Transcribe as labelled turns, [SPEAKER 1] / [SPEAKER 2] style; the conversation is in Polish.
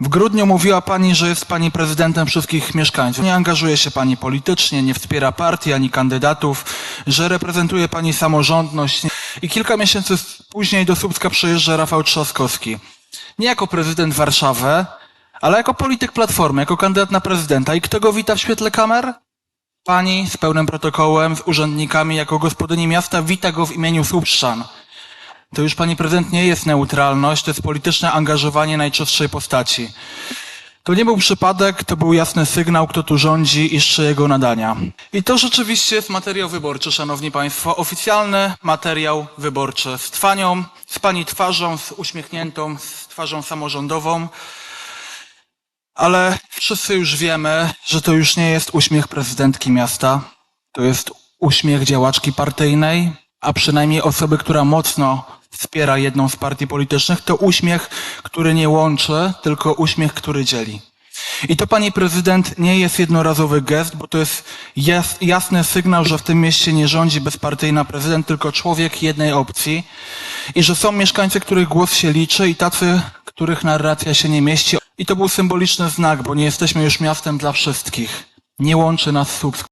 [SPEAKER 1] W grudniu mówiła pani, że jest pani prezydentem wszystkich mieszkańców. Nie angażuje się pani politycznie, nie wspiera partii ani kandydatów, że reprezentuje pani samorządność. I kilka miesięcy później do Słupska przyjeżdża Rafał Trzaskowski. Nie jako prezydent Warszawy, ale jako polityk Platformy, jako kandydat na prezydenta. I kto go wita w świetle kamer? Pani z pełnym protokołem, z urzędnikami, jako gospodyni miasta, wita go w imieniu Słupszczan. To już pani prezydent nie jest neutralność, to jest polityczne angażowanie najczystszej postaci. To nie był przypadek, to był jasny sygnał, kto tu rządzi i szczy jego nadania. I to rzeczywiście jest materiał wyborczy, szanowni państwo. Oficjalny materiał wyborczy z twanią, z pani twarzą, z uśmiechniętą, z twarzą samorządową. Ale wszyscy już wiemy, że to już nie jest uśmiech prezydentki miasta. To jest uśmiech działaczki partyjnej, a przynajmniej osoby, która mocno wspiera jedną z partii politycznych. To uśmiech, który nie łączy, tylko uśmiech, który dzieli. I to, pani prezydent, nie jest jednorazowy gest, bo to jest jas, jasny sygnał, że w tym mieście nie rządzi bezpartyjna prezydent, tylko człowiek jednej opcji. I że są mieszkańcy, których głos się liczy i tacy, których narracja się nie mieści. I to był symboliczny znak, bo nie jesteśmy już miastem dla wszystkich. Nie łączy nas Słupsk.